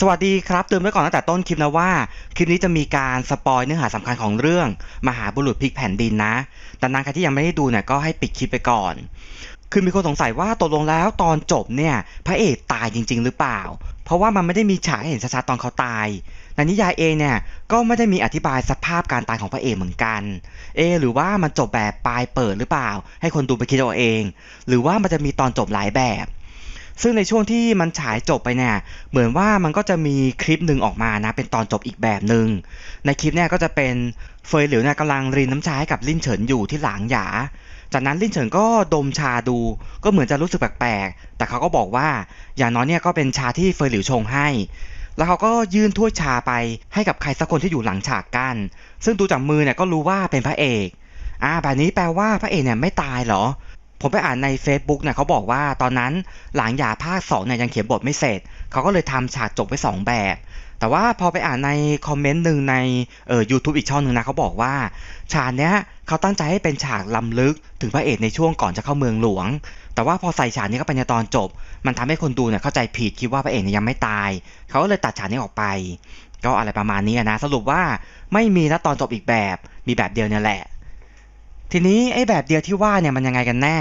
สวัสดีครับเตือนไว้ก่อนตั้งแต่ต้นคลิปนะว่า คลิปนี้จะมีการสปอยเนื้อหาสำคัญของเรื่อง มหาบุรุษพลิกแผ่นดินนะดังนั้นใครที่ยังไม่ได้ดูเนี่ยก็ให้ปิดคลิปไปก่อน คือมีคนสงสัยว่าตกลงแล้วตอนจบเนี่ยพระเอกตายจริง ๆ หรือเปล่า เพราะว่ามันไม่ได้มีฉากให้เห็นชัดๆตอนเขาตายในนิยายเองเนี่ยก็ไม่ได้มีอธิบายสภาพการตายของพระเอกเหมือนกัน เอ หรือว่ามันจบแบบปลายเปิดหรือเปล่า ให้คนดูไปคิดเอาเอง หรือว่ามันจะมีตอนจบหลายแบบ ซึ่งในช่วงที่มันฉายจบไปเนี่ยเหมือนว่ามันก็จะมีคลิปหนึ่งออกมานะเป็นตอนจบอีกแบบหนึ่งในคลิปเนี่ยก็จะเป็นเฟยหลิวเนี่ยกำลังรินน้ำชาให้กับลินเฉินอยู่ที่หลางหยา จากนั้นลินเฉินก็ดมชาดู ก็เหมือนจะรู้สึกแปลกๆ แต่เขาก็บอกว่าอย่างน้อยเนี่ยก็เป็นชาที่เฟยหลิวชงให้ แล้วเขาก็ยื่นถ้วยชาไปให้กับใครสักคนที่อยู่หลังฉากกัน ซึ่งดูจากมือเนี่ยก็รู้ว่าเป็นพระเอก อ่าแบบนี้แปลว่าพระเอกเนี่ยไม่ตายเหรอ ผมไปอ่านใน Facebook เนี่ยเขาบอกว่าตอนนั้นหลังหยาภาค2เนี่ยยังเขียนบทไม่เสร็จ เขาก็เลยทำฉากจบไว้ 2 แบบ แต่ว่าพอไปอ่านในคอมเมนต์หนึ่งในเอ่อ YouTube อีกช่องหนึ่งนะเขาบอกว่า ฉากเนี้ยเขาตั้งใจให้เป็นฉากล้ำลึกถึงพระเอกในช่วงก่อนจะเข้าเมืองหลวง แต่ว่าพอใส่ฉากนี้เข้าไปในตอนจบ มันทำให้คนดูเนี่ยเข้าใจผิดคิดว่าพระเอกเนี่ยยังไม่ตาย เขาก็เลยตัดฉากนี้ออกไป ก็อะไรประมาณนี้นะสรุปว่าไม่มีนะตอนจบอีกแบบ มีแบบเดียวเนี่ยแหละ ทีนี้ไอ้แบบเดียวที่ว่าเนี่ยมันยังไงกันแน่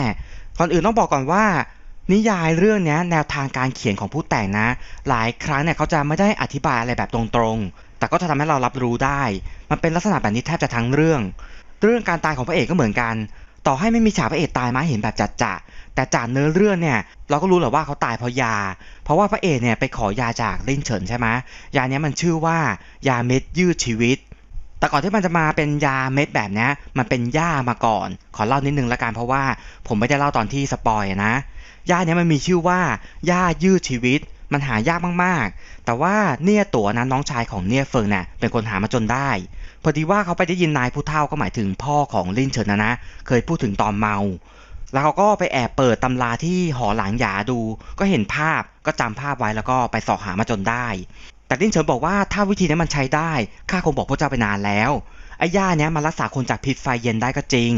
ก่อนอื่นต้องบอกก่อนว่า นิยายเรื่องนี้แนวทางการเขียนของผู้แต่งนะ หลายครั้งเนี่ยเขาจะไม่ได้อธิบายอะไรแบบตรงๆ แต่ก็จะทำให้เรารับรู้ได้ มันเป็นลักษณะแบบนี้แทบจะทั้งเรื่อง เรื่องการตายของพระเอกก็เหมือนกัน ต่อให้ไม่มีฉากพระเอกตายมาเห็นแบบจัดจะแต่จากเนื้อเรื่องเนี่ยเราก็รู้แหละว่าเขาตายเพราะยา เพราะว่าพระเอกเนี่ยไปขอยาจากลินเฉินใช่ไหมยาเนี้ยมันชื่อว่ายาเม็ดยืดชีวิต แต่ก่อนที่มันจะมาเป็นยาเม็ดแบบนี้มันเป็นหญ้ามาก่อน ขอเล่านิดนึงละกันเพราะว่าผมไม่ได้เล่าตอนที่สปอยนะหญ้าเนี้ยมันมีชื่อว่าหญ้ายืดชีวิต มันหายากมากๆ แต่ว่าเนี่ยตัวนะน้องชายของเนี่ยเฟิงเนี่ยเป็นคนหามาจนได้พอดีว่าเขาไปได้ยินนายผู้เฒ่าก็หมายถึงพ่อของลินเฉินนะนะ เคยพูดถึงตอนเมา แล้วเขาก็ไปแอบเปิดตำราที่หอหลังหยาดู ก็เห็นภาพก็จำภาพไว้แล้วก็ไปสอบหามาจนได้ แต่ลินเฉินบอกว่าถ้าวิธีนี้มันใช้ได้ข้าคงบอกพระเจ้าไปนานแล้วไอ้ย่าเนี้ยมันรักษาคนจากพิษไฟเย็นได้ก็จริง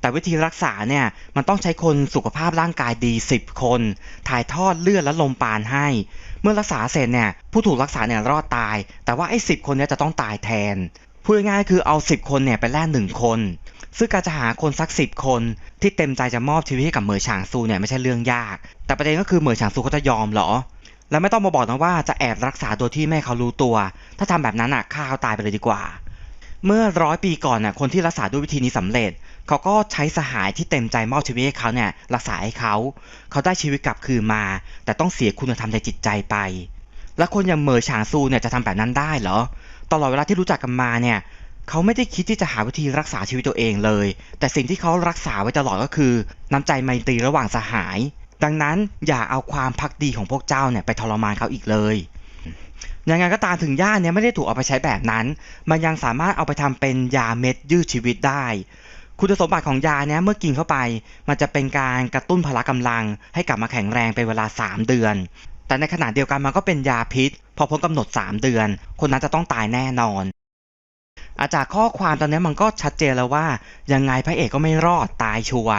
แต่วิธีรักษาเนี่ยมันต้องใช้คนสุขภาพร่างกายดี 10 คน ถ่ายทอดเลือดและลมปานให้ เมื่อรักษาเสร็จเนี่ยผู้ถูกรักษาเนี่ยรอดตาย แต่ว่าไอ้สิคนเนี้ยจะต้องตายแทน พูดง่ายๆคือเอา 10 คนเนี่ยไปแล่หนึ่งคน ซึ่งการจะหาคนสักสิบคน ที่เต็มใจจะมอบชีวิตให้กับเหมยฉางซูเนี่ยไม่ใช่เรื่องยาก แต่ประเด็นก็คือเหมยฉางซูเขาจะยอมเหรอ แล้วไม่ต้องมาบอกนะว่าจะแอบรักษาโดยที่แม่เขารู้ตัว ถ้าทำแบบนั้นอะฆ่าเขาตายไปเลยดีกว่า เมื่อร้อยปีก่อนน่ะคนที่รักษาด้วยวิธีนี้สำเร็จ เขาก็ใช้สหายที่เต็มใจมอบชีวิตให้เขาเนี่ยรักษาให้เขา เขาได้ชีวิตกลับคืนมา แต่ต้องเสียคุณธรรมในจิตใจไป แล้วคนอย่างเหมยฉางซูเนี่ยจะทำแบบนั้นได้เหรอ ตลอดเวลาที่รู้จักกันมาเนี่ยเขาไม่ได้คิดที่จะหาวิธีรักษาชีวิตตัวเองเลย แต่สิ่งที่เขารักษาไว้ตลอดก็คือ น้ำใจไมตรีระหว่างสหาย ดังนั้นอย่าเอาความพักดีของพวกเจ้าเนี่ยไปทรมานเขาอีกเลยยังไงก็ตามถึงย่าเนี่ยไม่ได้ถูกเอาไปใช้แบบนั้น มันยังสามารถเอาไปทำเป็นยาเม็ดยืดชีวิตได้ คุณสมบัติของยาเนี่ยเมื่อกินเข้าไป มันจะเป็นการกระตุ้นพละกำลัง ให้กลับมาแข็งแรงเป็นเวลา 3 เดือน แต่ในขณะเดียวกันมันก็เป็นยาพิษ พอพ้นกำหนด 3 เดือน คนนั้นจะต้องตายแน่นอน อาจากข้อความตอนนี้มันก็ชัดเจนแล้วว่ายังไงพระเอกก็ไม่รอดตายชัวร์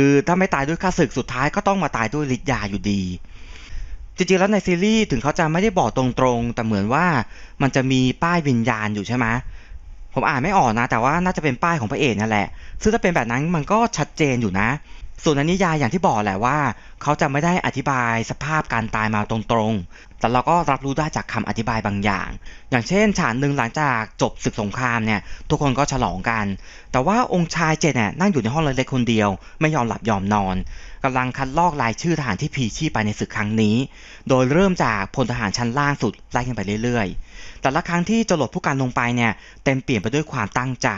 คือถ้าไม่ตายด้วยข้าศึกสุดท้ายก็ต้องมาตายด้วยฤทธิ์ยาอยู่ดี จริงๆแล้วในซีรีส์ถึงเขาจะไม่ได้บอกตรงๆ แต่เหมือนว่ามันจะมีป้ายวิญญาณอยู่ใช่ไหมผมอ่านไม่ออกนะ แต่ว่าน่าจะเป็นป้ายของพระเอกนั่นแหละ ซึ่งถ้าเป็นแบบนั้นมันก็ชัดเจนอยู่นะ ส่วนในนิยายอย่างที่บอกแหละว่า เขาจะไม่ได้อธิบายสภาพการตายมาตรงๆ แต่เราก็รับรู้ได้จากคำอธิบายบางอย่าง อย่างเช่น ฉากหนึ่งหลังจากจบศึกสงครามเนี่ยทุกคนก็ฉลองกัน แต่ว่าองค์ชายเจนเนี่ยนั่งอยู่ในห้องเล็กๆคนเดียว ไม่ยอมหลับยอมนอนกำลังคัดลอกรายชื่อทหารที่พีชีพไปในศึกครั้งนี้ โดยเริ่มจากพลทหารชั้นล่างสุดไล่ขึ้นไปเรื่อยๆ แต่ละครั้งที่จะหลดผู้การลงไปเนี่ยเต็มเปลี่ยนไปด้วยความตั้งใจ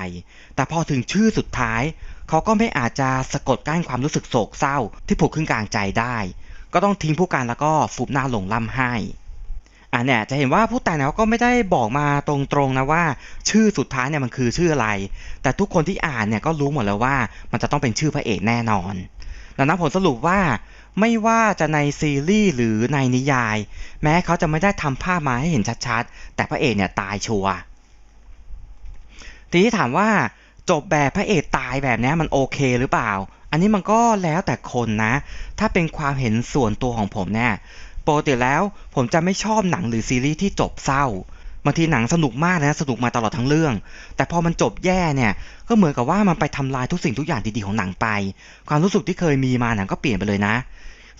แต่พอถึงชื่อสุดท้าย เขาก็ไม่อาจจะสะกดกั้นความรู้สึกโศกเศร้าที่ผุดขึ้นกลางใจได้ ก็ต้องทิ้งผู้การแล้วก็ฟุบหน้าลงล่ำไห้อะเนี่ยจะเห็นว่าผู้แต่งเนี่ยก็ไม่ได้บอกมาตรงๆนะว่า ชื่อสุดท้ายเนี่ยมันคือชื่ออะไร แต่ทุกคนที่อ่านเนี่ยก็รู้หมดแล้วว่า มันจะต้องเป็นชื่อพระเอกแน่นอนดังนั้นผลสรุปว่าไม่ว่าจะในซีรีส์หรือในนิยาย แม้เขาจะไม่ได้ทำภาพมาให้เห็นชัดๆ แต่พระเอกเนี่ยตายชัวร์ทีนี้ถามว่า จบแบบพระเอกตายแบบนี้มันโอเคหรือเปล่า อันนี้มันก็แล้วแต่คนนะ ถ้าเป็นความเห็นส่วนตัวของผมเนี่ยปกติแล้วผมจะไม่ชอบหนังหรือซีรีส์ที่จบเศร้าบางทีหนังสนุกมากนะสนุกมาตลอดทั้งเรื่อง แต่พอมันจบแย่เนี่ยก็เหมือนกับว่ามันไปทำลายทุกสิ่งทุกอย่างดีๆของหนังไป ความรู้สึกที่เคยมีมาหนังก็เปลี่ยนไปเลยนะ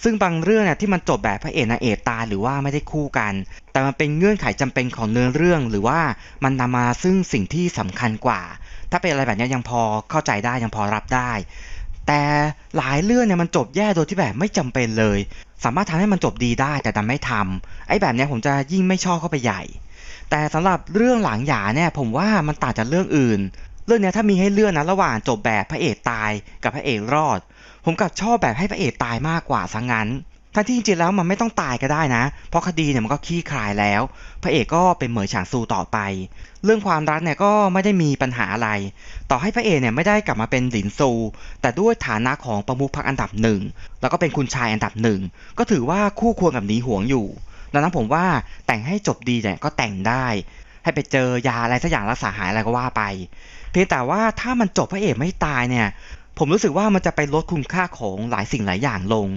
ซึ่งบางเรื่องเนี่ยที่มันจบแบบพระเอกนางเอกตายหรือว่าไม่ได้คู่กัน แต่มันเป็นเงื่อนไขจำเป็นของเนื้อเรื่อง หรือว่ามันนำมาซึ่งสิ่งที่สำคัญกว่า ถ้าเป็นอะไรแบบนี้ยังพอเข้าใจได้ยังพอรับได้ แต่หลายเรื่องเนี่ยมันจบแย่โดยที่แบบไม่จำเป็นเลย สามารถทำให้มันจบดีได้แต่ดันไม่ทำไอ้แบบนี้ผมจะยิ่งไม่ชอบเข้าไปใหญ่ แต่สำหรับเรื่องหลังหยาเนี่ยผมว่ามันต่างจากเรื่องอื่น เรื่องนี้ถ้ามีให้เลือกนะระหว่างจบแบบพระเอกตายกับพระเอกรอด ผมกับชอบแบบให้พระเอกตายมากกว่าซะงั้น ทั้งที่จริงๆแล้วมันไม่ต้องตายก็ได้นะ เพราะคดีเนี่ยมันก็คลี่คลายแล้ว พระเอกก็เป็นเหมยฉางซูต่อไป เรื่องความรักเนี่ยก็ไม่ได้มีปัญหาอะไร ต่อให้พระเอกเนี่ยไม่ได้กลับมาเป็นหลินซู แต่ด้วยฐานะของประมุขพรรคอันดับหนึ่งแล้วก็เป็นคุณชายอันดับหนึ่งก็ถือว่าคู่ควรกับหนีหวงอยู่ ดังนั้นผมว่าแต่งให้จบดีเนี่ยก็แต่งได้ ให้ไปเจอยาอะไรสักอย่างรักษาหายอะไรก็ว่าไป เพียงแต่ว่าถ้ามันจบพระเอกไม่ตายเนี่ย ผมรู้สึกว่ามันจะไปลดคุณค่าของหลายสิ่งหลายอย่างลง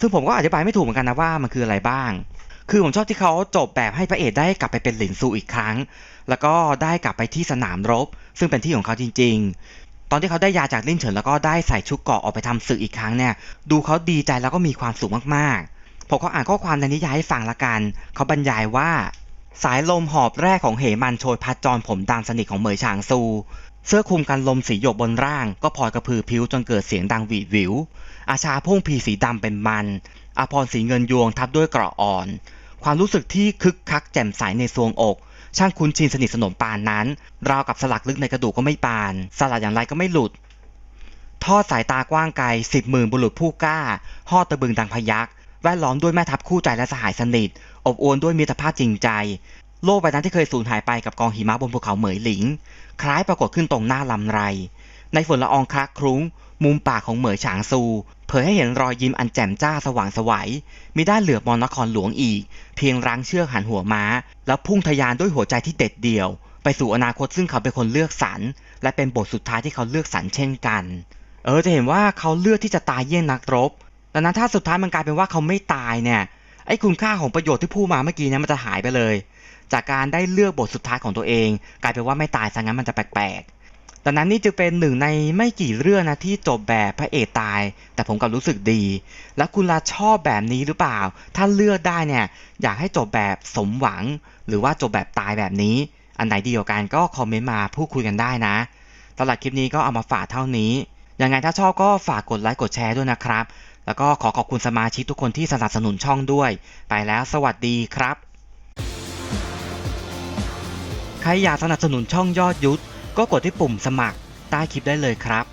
ซึ่งผมก็อธิบายไม่ถูกเหมือนกันนะว่ามันคืออะไรบ้าง คือผมชอบที่เขาจบแบบให้พระเอกได้กลับไปเป็นหลินซูอีกครั้ง แล้วก็ได้กลับไปที่สนามรบ ซึ่งเป็นที่ของเขาจริง ๆ ตอนที่เขาได้ยาจากลิ่นเฉินแล้วก็ได้ใส่ชุดเกราะออกไปทำศึกอีกครั้งเนี่ย ดูเขาดีใจแล้วก็มีความสุขมากๆ ผมก็อ่านข้อความในนิยายให้ฟังละกัน เขาบรรยายว่าสายลมหอบแรกของเหมันโชยพัดจรผมดำสนิทของเหมยฉางซู เสื้อคลุมกันลมสีหยกบนร่าง ก็พลอยกระพือพิ้วจนเกิดเสียงดังหวีดหวิว อาชาพุ่งพีสีดำเป็นมันอาพรสีเงินยวงทับด้วยเกราะอ่อน ความรู้สึกที่คึกคักแจ่มใสในซวงอก ช่างคุ้นชินสนิทสนมปานนั้น ราวกับสลักลึกในกระดูกก็ไม่ปาน สลัดอย่างไรก็ไม่หลุด ทอดสายตากว้างไกลสิบหมื่นบุรุษผู้กล้าห่อตะบึงดังพยักแวดล้อมด้วยแม่ทัพคู่ใจและสหายสนิท อบอวลด้วยมิตรภาพจริงใจ โลกใบนั้นที่เคยสูญหายไปกับกองหิมะบนภูเขาเหมยหลิง คล้ายปรากฏขึ้นตรงหน้าลำไร ในฝนละอองคลักครุ้ง มุมปากของเหมยฉางซู เผยให้เห็นรอยยิ้มอันแจ่มจ้าสว่างสวัยมีด้านเหลือบมองนครหลวงอีก เพียงรั้งเชือกหันหัวม้า แล้วพุ่งทะยานด้วยหัวใจที่เด็ดเดี่ยว ไปสู่อนาคตซึ่งเขาเป็นคนเลือกสรรและเป็นบทสุดท้ายที่เขาเลือกสรรเช่นกัน เออจะเห็นว่าเขาเลือกที่จะตายเยี่ยงนักรบดังนั้นถ้าสุดท้ายมันกลายเป็นว่าเขาไม่ตายเนี่ยไอ้คุณค่าของประโยชน์ที่พูดมาเมื่อกี้เนี่ยมันจะหายไปเลย จากการได้เลือกบทสุดท้ายของตัวเอง กลายเป็นว่าไม่ตายซะงั้นมันจะแปลกๆดังนั้นนี่จึงเป็นหนึ่งในไม่กี่เรื่องนะที่จบแบบพระเอกตาย แต่ผมกลับรู้สึกดี แล้วคุณลาชอบแบบนี้หรือเปล่า ถ้าเลือกได้เนี่ยอยากให้จบแบบสมหวัง หรือว่าจบแบบตายแบบนี้ อันไหนดีกว่ากันก็คอมเมนต์มาพูดคุยกันได้นะสำหรับคลิปนี้ก็เอามาฝากเท่านี้ยังไงถ้าชอบก็ฝากกดไลค์กดแชร์ด้วยนะครับ แล้วก็ขอขอบคุณสมาชิกทุกคนที่สนับสนุนช่องด้วย ไปแล้วสวัสดีครับ ใครอยากสนับสนุนช่องยอดยุทธก็กดที่ปุ่มสมัครใต้คลิปได้เลยครับ